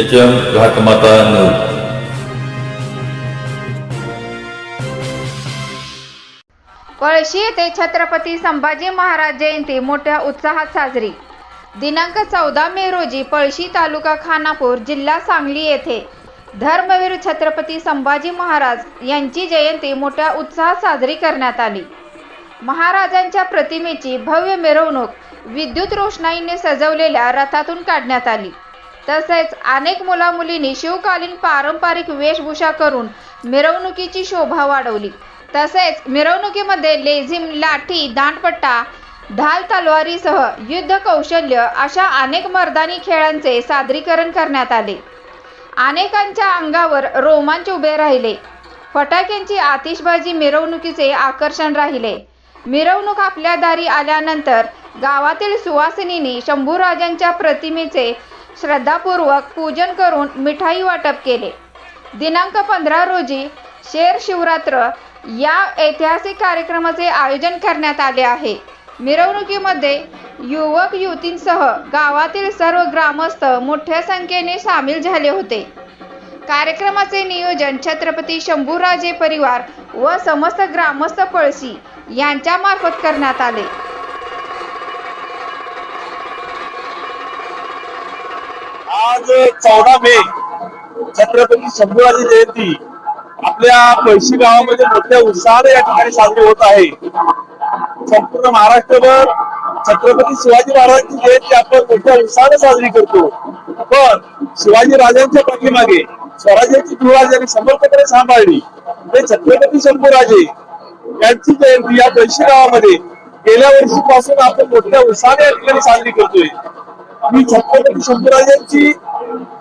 H M Ghatmata news Palshi येथे छत्रपती संभाजी महाराज जयंती मोठ्या उत्साहात साजरी. दिनांक चौदा मे रोजी पळशी तालुका खानापूर जिल्हा सांगली येथे धर्मवीर छत्रपती संभाजी महाराज यांची जयंती मोठ्या उत्साहात साजरी करण्यात आली. महाराजांच्या प्रतिमेची भव्य मिरवणूक विद्युत रोषणाईने सजवलेल्या रथातून काढण्यात आली. तसेच अनेक मुलामुलींनी शिवकालीन पारंपरिक वेशभूषा करून मिरवणुकीची शोभा वाढवली. तसेच मिरवणुकीमध्ये लेझिम लाठी दांडपट्टा ढाल तलवारीसह युद्ध कौशल्य अशा अनेक मर्दानी खेळांचे सादरीकरण करण्यात आले. अनेकांच्या अंगावर रोमांच उभे राहिले. फटाक्यांची आतिषबाजी मिरवणुकीचे आकर्षण राहिले. मिरवणूक आपल्या दारी आल्यानंतर गावातील सुवासिनींनी शंभूराजांच्या प्रतिमेचे श्रद्धापूर्वक पूजन करून मिठाई वाटप केले. दिनांक पंधरा रोजी शेर शिवरात्र या ऐतिहासिक कार्यक्रमाचे आयोजन करण्यात आले आहे. मिरवणुकीमध्ये युवक युवतींसह गावातील सर्व ग्रामस्थ मोठ्या संख्येने सामील झाले होते. कार्यक्रमाचे नियोजन छत्रपती शंभूराजे परिवार व समस्त ग्रामस्थ पळशी यांच्यामार्फत करण्यात आले. आज चौदा मे छत्रपती शंभूराजी जयंती. आपल्या पैशी गावामध्ये मोठ्या उत्साहाने या ठिकाणी साजरी होत आहे. संपूर्ण महाराष्ट्रभर छत्रपती शिवाजी महाराजांची जयंती आपण मोठ्या उत्साहाने साजरी करतो. पण शिवाजी राजांच्या पाठीमागे स्वराज्याची दुराज्याने समर्थपणे सांभाळली ते छत्रपती शंभूराजे यांची जयंती या पैशी गावामध्ये गेल्या वर्षीपासून आपण मोठ्या उत्साहाने या ठिकाणी साजरी करतोय. ही छत्रपती शंभूराजांची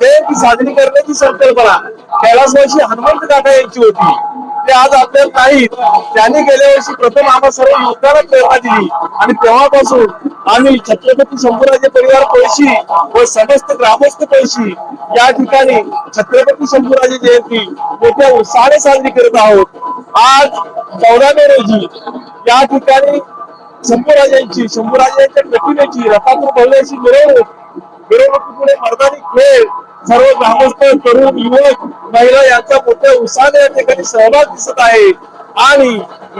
जयंती साजरी करण्याची संकल्पना कैलासवासी हनुमंत काका यांची होती. ते आज आपल्याला नाहीत त्यांनी गेल्या वर्षी प्रथम आम्हा सर्व योगदानात प्रेरणा दिली. आणि तेव्हापासून आम्ही छत्रपती शंभूराजे परिवार पैशी व समस्त ग्रामस्थ पैशी या ठिकाणी छत्रपती शंभूराजे जयंती मोठ्या उत्साहाने साजरी करत आहोत. आज चौदा मे रोजी या ठिकाणी शंभूराजांची शंभूराजांच्या प्रतिमेची रथातून भव्य अशी मिरवणूक मिरवणुकीपुढे मर्दानी खेळ सर्व ग्रामस्थ तरुण युवक महिला यांचा मोठ्या उत्साहाने या ठिकाणी सहभाग दिसत आहे. आणि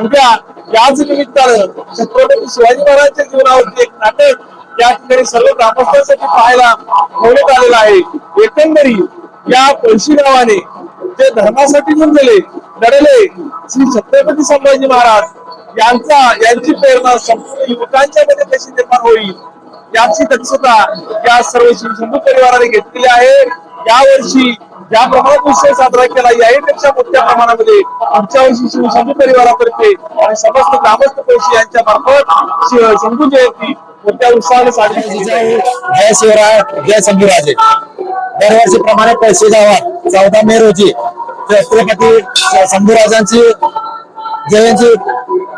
उद्या याच निमित्तानं छत्रपती शिवाजी महाराजांच्या जीवनावरती एक नाटक या ठिकाणी सर्व ग्रामस्थांसाठी पाहायला ठेवण्यात आलेलं आहे. एकंदरीत या पळशी गावाने जे धर्मासाठी झुंजले लढले श्री छत्रपती संभाजी महाराज यांचा यांची प्रेरणा संपूर्ण युवकांच्या मध्ये कशी निर्माण होईल याची दक्षता या सर्व हिंदू परिवाराने घेतली आहे. यावर्षी ज्या प्रमाणात उत्सव साजरा केला याहीपेक्षा मोठ्या प्रमाणामध्ये आमच्या वर्षी शिवशंभू परिवारातर्फे आणि समस्त ग्रामस्थ पैसे यांच्या मार्फत शिव- शंभू जयंती मोठ्या उत्साहाने साजरी केली आहे जय शिवराय जय शंभूराजे दरवर्षीप्रमाणे पैसे गावात चौदा मे रोजी छत्रपती शंभूराजांची जयंती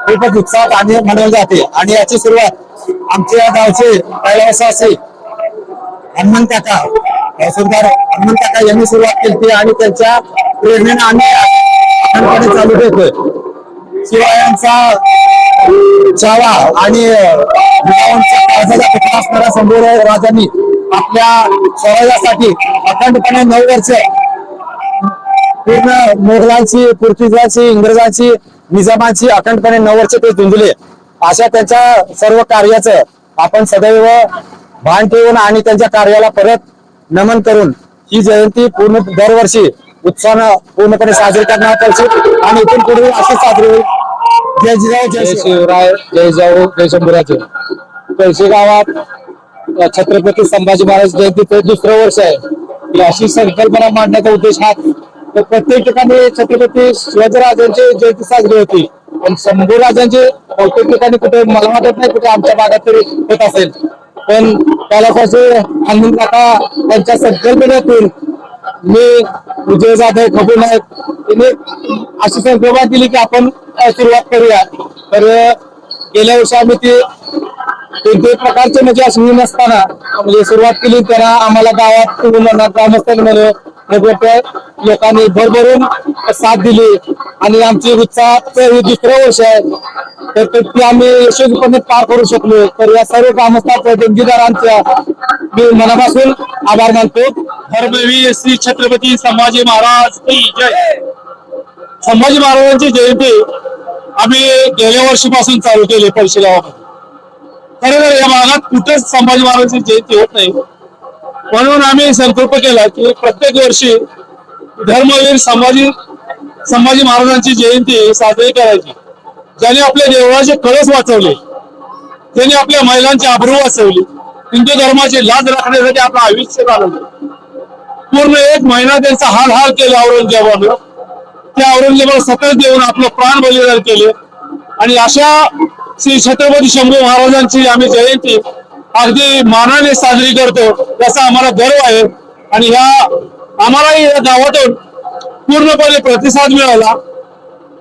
खूपच उत्साहात आणि मनवली जाते. आणि याची सुरुवात आमच्या गावचे कैलासवासी हनुमान काका तहसीलदार हनुमान काका यांनी सुरुवात केली आणि त्यांच्या प्रेरणेने आम्ही अखंडपणे चालू ठेवतोय. शिवायांचा चावा आणि जिजाऊंच्या काळजाचा असणाऱ्या संभूर राजांनी आपल्या स्वराज्यासाठी अखंडपणे नऊ वर्ष पूर्ण मोगलांची पोर्तुगीजांची इंग्रजांची निजामांची अखंडपणे नऊ वर्ष ते झुंजले अशा त्यांच्या सर्व कार्याचं आपण सदैव भान ठेवून आणि त्यांच्या कार्याला परत नमन करून ही जयंती पूर्ण दरवर्षी उत्साहानं पूर्णपणे साजरी करणार पाहिजे आणि इथून पुढे अशी साजरी होईल. जय जिजाऊ जय शिवराय जय जाऊ जय शंभूराजे. पैसे गावात छत्रपती संभाजी महाराज जयंतीचं दुसरं वर्ष आहे. अशी संकल्पना मांडण्याचा उद्देश हा तर प्रत्येक ठिकाणी छत्रपती शिवाजीराजांची जयंती साजरी होती. पण शंभूराजांची बहुतेक ठिकाणी कुठे मला वाटत नाही कुठे आमच्या भागात तरी होत असेल. पण त्याला कसे हनुमान काका त्यांच्या संकल्पनेतून मी विजय जाधव खबू नायक तिने अशी संकल्पना दिली की आपण सुरुवात करूया. तर गेल्या वर्षी आम्ही ती कोणत्याही प्रकारचे म्हणजे अशी नसताना म्हणजे सुरुवात केली त्यांना आम्हाला गावात तुम्ही म्हणून ग्रामस्थांमध्ये लोकांनी भरभरून साथ दिली आणि आमची उत्साहात हे दुसरं वर्ष आहे. तर ते- ती आम्ही यशस्वीपणे पार करू शकलो. तर या सर्व ग्रामस्थांच्या देणगीदारांच्या मी मनापासून आभार मानतो. धर्मवीर श्री छत्रपती संभाजी महाराज की जय. संभाजी महाराजांची जयंती आम्ही गेल्या वर्षीपासून चालू केली पैसे गावामध्ये. खरं तर या भागात कुठेच संभाजी महाराजांची जयंती होत नाही. म्हणून आम्ही संकल्प केला की प्रत्येक वर्षी धर्मवीर संभाजी संभाजी महाराजांची जयंती साजरी करायची. ज्याने आपल्या देवळाचे कळस वाचवले त्यांनी आपल्या महिलांची आबरू वाचवली हिंदू धर्माची लाज राखण्यासाठी आपलं आयुष्य घालवलं पूर्ण एक महिना त्यांचा हाल हाल केला औरंगजेबानं. त्या औरंगजेबाला सतत देऊन आपलं प्राण बलिदान केले. आणि अशा श्री छत्रपती शंभू महाराजांची आम्ही जयंती अगदी मानाने साजरी करतो याचा आम्हाला गर्व आहे. आणि ह्या आम्हालाही या गावातून पूर्णपणे प्रतिसाद मिळाला.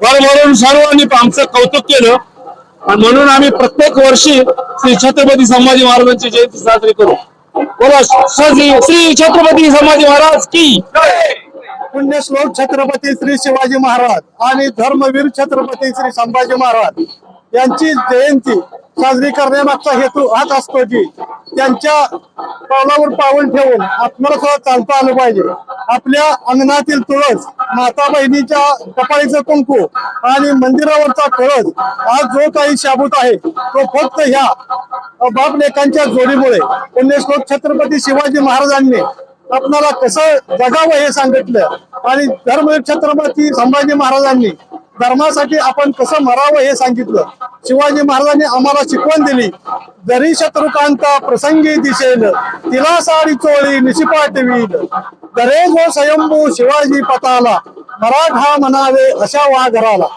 भरभरून सर्वांनी आमचं कौतुक केलं. आणि म्हणून आम्ही प्रत्येक वर्षी श्री छत्रपती संभाजी महाराजांची जयंती साजरी करू. बोला श्री श्री छत्रपती संभाजी महाराज की पुण्यश्लोक छत्रपती श्री शिवाजी महाराज आणि धर्मवीर छत्रपती श्री संभाजी महाराज यांची जयंती साजरी करण्यामागचा हेतू हाच असतो की त्यांच्या पावलावर पाऊल ठेवून आपल्याला सुद्धा चालता आलं पाहिजे. आपल्या अंगणातील तुळस माता बहिणीच्या कपाळीचं कुंकू आणि मंदिरावरचा कळस आज जो काही शाबूत आहे तो फक्त ह्या बापलेखांच्या जोडीमुळे. पुण्यश्लोक छत्रपती शिवाजी महाराजांनी आपणाला कसं जगावं हे सांगितलं आणि धर्म छत्रपती संभाजी महाराजांनी धर्मासाठी आपण कसं मरावं हे सांगितलं. शिवाजी महाराजांनी आम्हाला शिकवण दिली. जरी शत्रुकांता प्रसंगी दिसेल तिला साडी चोळी निशिपाटवील दरे जो स्वयंभू शिवाजी पताला मराठा म्हणावे अशा वाघराला.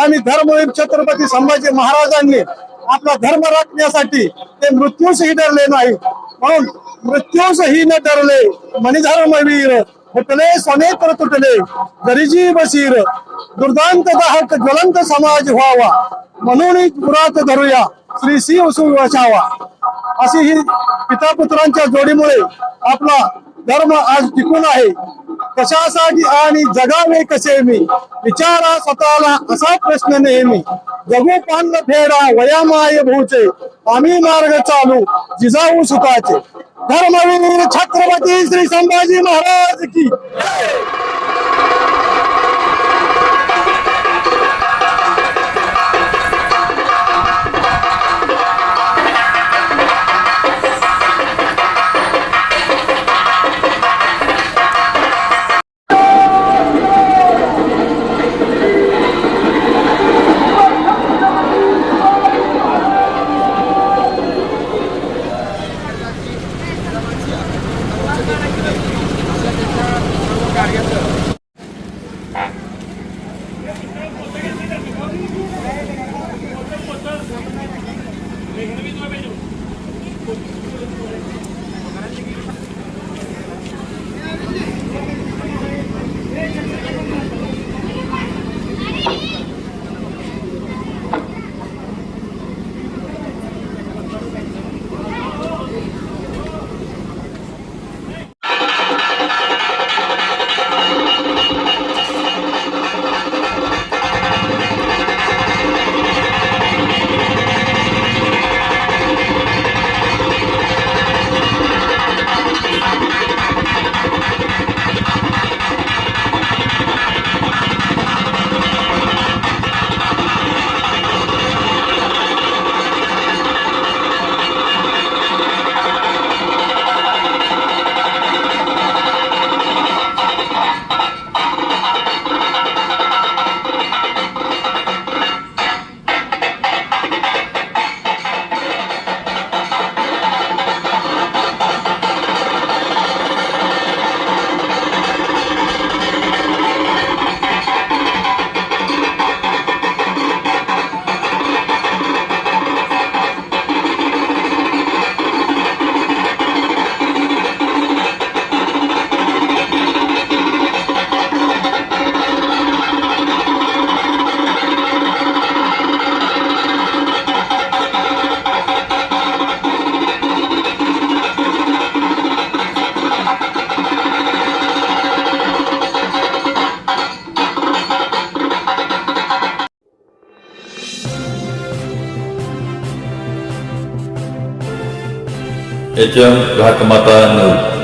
आणि धर्मवीर छत्रपती संभाजी महाराजांनी आपला धर्म राखण्यासाठी ते मृत्यूसही डरले नाही म्हणून मृत्यूसही न डरले मणिधर्मवीर फुटले स्वनेत्र तुटले. गरिजी बशीर दुर्दांत दाहक ज्वलंत समाज व्हावा. म्हणून पुरात धरूया. श्री सी वसावा अशी ही पिता पुत्रांच्या जोडीमुळे आपला धर्म आज टिकून आहे. कशासाठी आणि जगावे कसे मी? विचारा स्वतःला असा प्रश्न नेहमी. जगू पान फेडा वयामाय भूचे. आम्ही मार्ग चालू जिजाऊ सुखाचे. धर्मवीर छत्रपती श्री संभाजी महाराज की. Vem, vem, vem, vem. H M Ghatmata नऊ